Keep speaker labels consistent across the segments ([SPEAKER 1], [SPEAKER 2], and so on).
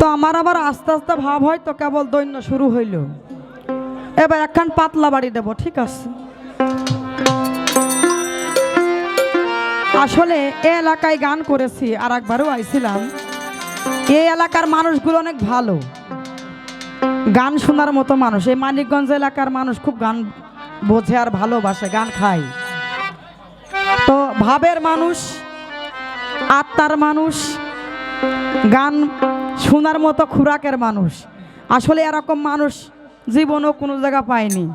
[SPEAKER 1] তো আমার আবার আস্তে আস্তে ভাব হয়, তো কেবল দৈন্য শুরু হইল। এবার একখান পাতলা বাড়ি দেব, ঠিক আছে? আসলে এ এলাকায় গান করেছি, আর একবারও আইছিলাম। এই এলাকার মানুষগুলো অনেক ভালো। গান শোনার মতো মানুষ। এই মানিকগঞ্জ এলাকার মানুষ খুব গান বোঝে আর ভালোবাসে, গান খায়। তো ভাবের মানুষ, আত্মার মানুষ গান শোনার মতো খুরাকের মানুষ। আসলে এরকম মানুষ জীবনও কোনো জায়গা পায়নি।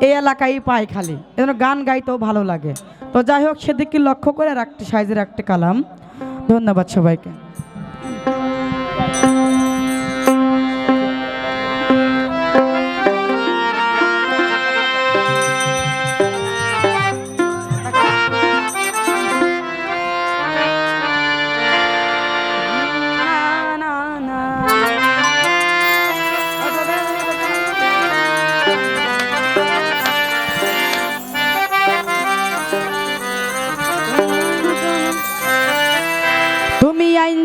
[SPEAKER 1] এই এলাকায় পায় খালি। এজন্য গান গাইতেও ভালো লাগে। তো যাই হোক সেদিকে লক্ষ্য করে একটি সাইজের একটি কালাম। ধন্যবাদ সবাইকে।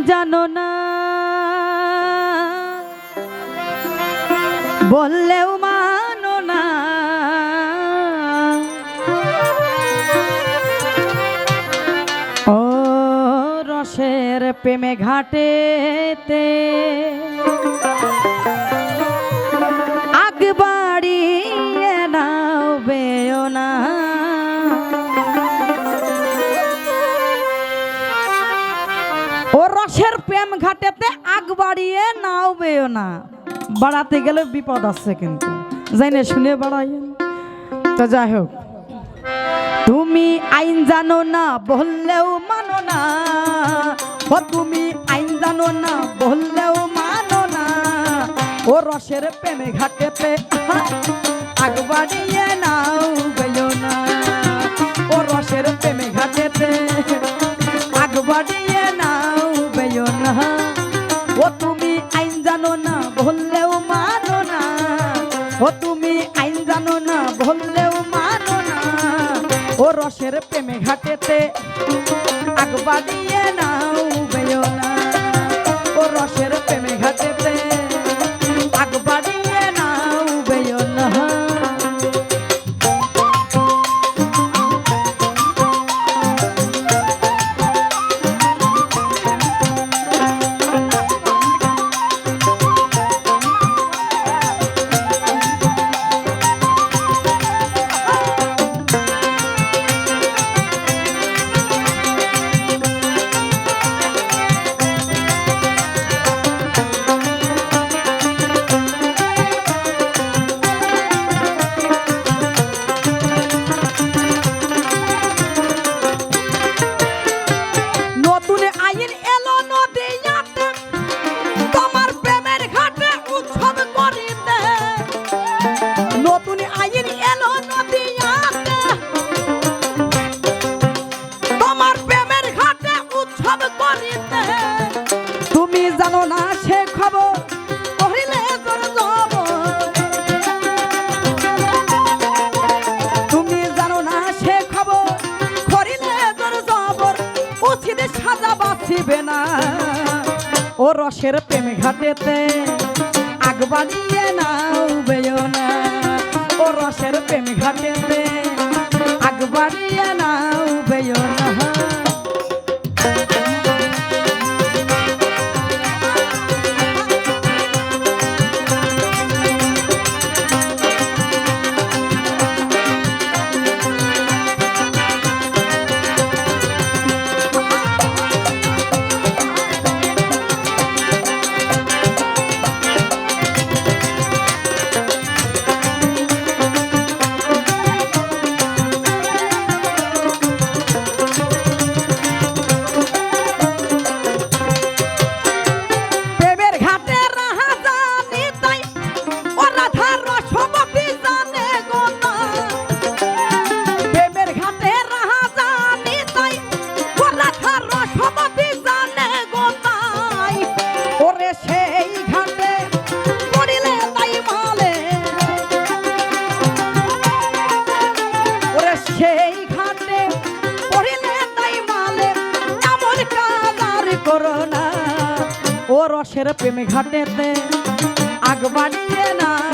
[SPEAKER 1] জানো না। বললেও মানো না। ও রসের প্রেমে ঘাটেতে আগ বাড়িয়ে নাও বেও না রসের প্রেম ঘাটেতে আগ বাড়িয়ে নাও বেও না। বাড়াতে গেলে বিপদ আছে কিন্তু। যাই না শুনে বাড়াই তো যাই হোক, তুমি আইন জানো না, বললেও মানো না। ও তুমি আইন জানো না, বললেও মানো না। ও রসের প্রেমে ঘাটেতে ও তুমি আইন জানো না, বললেও মানো না। ও রসের প্রেমে ঘাটেতে আগবা দিয়ে না নাও বেও বাঁচিবে না। ও রসের প্রেম ঘাটেতে আগ বাজিয়ে নাও উবেও না। ও রসের প্রেম ঘাটেতে আগ না উবেও না। ও রসের প্রেমে ঘাটেতে আগ বাড়িয়ে নাও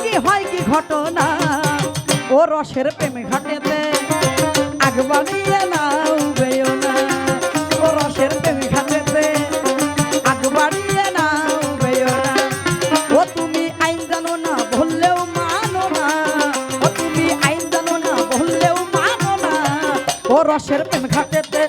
[SPEAKER 1] কি হয় কি ঘটনা? ও রসের প্রেমে ঘটেতে আগ বাড়িয়ে নাও বেও না ও রসের প্রেমে ঘটেতে আগ বাড়িয়ে নাও বেও না ও তুমি আইন জানো না, বললেও মানো না। ও তুমি আইন জানো না, বললেও মানো না। ও রসের প্রেম ঘটেতে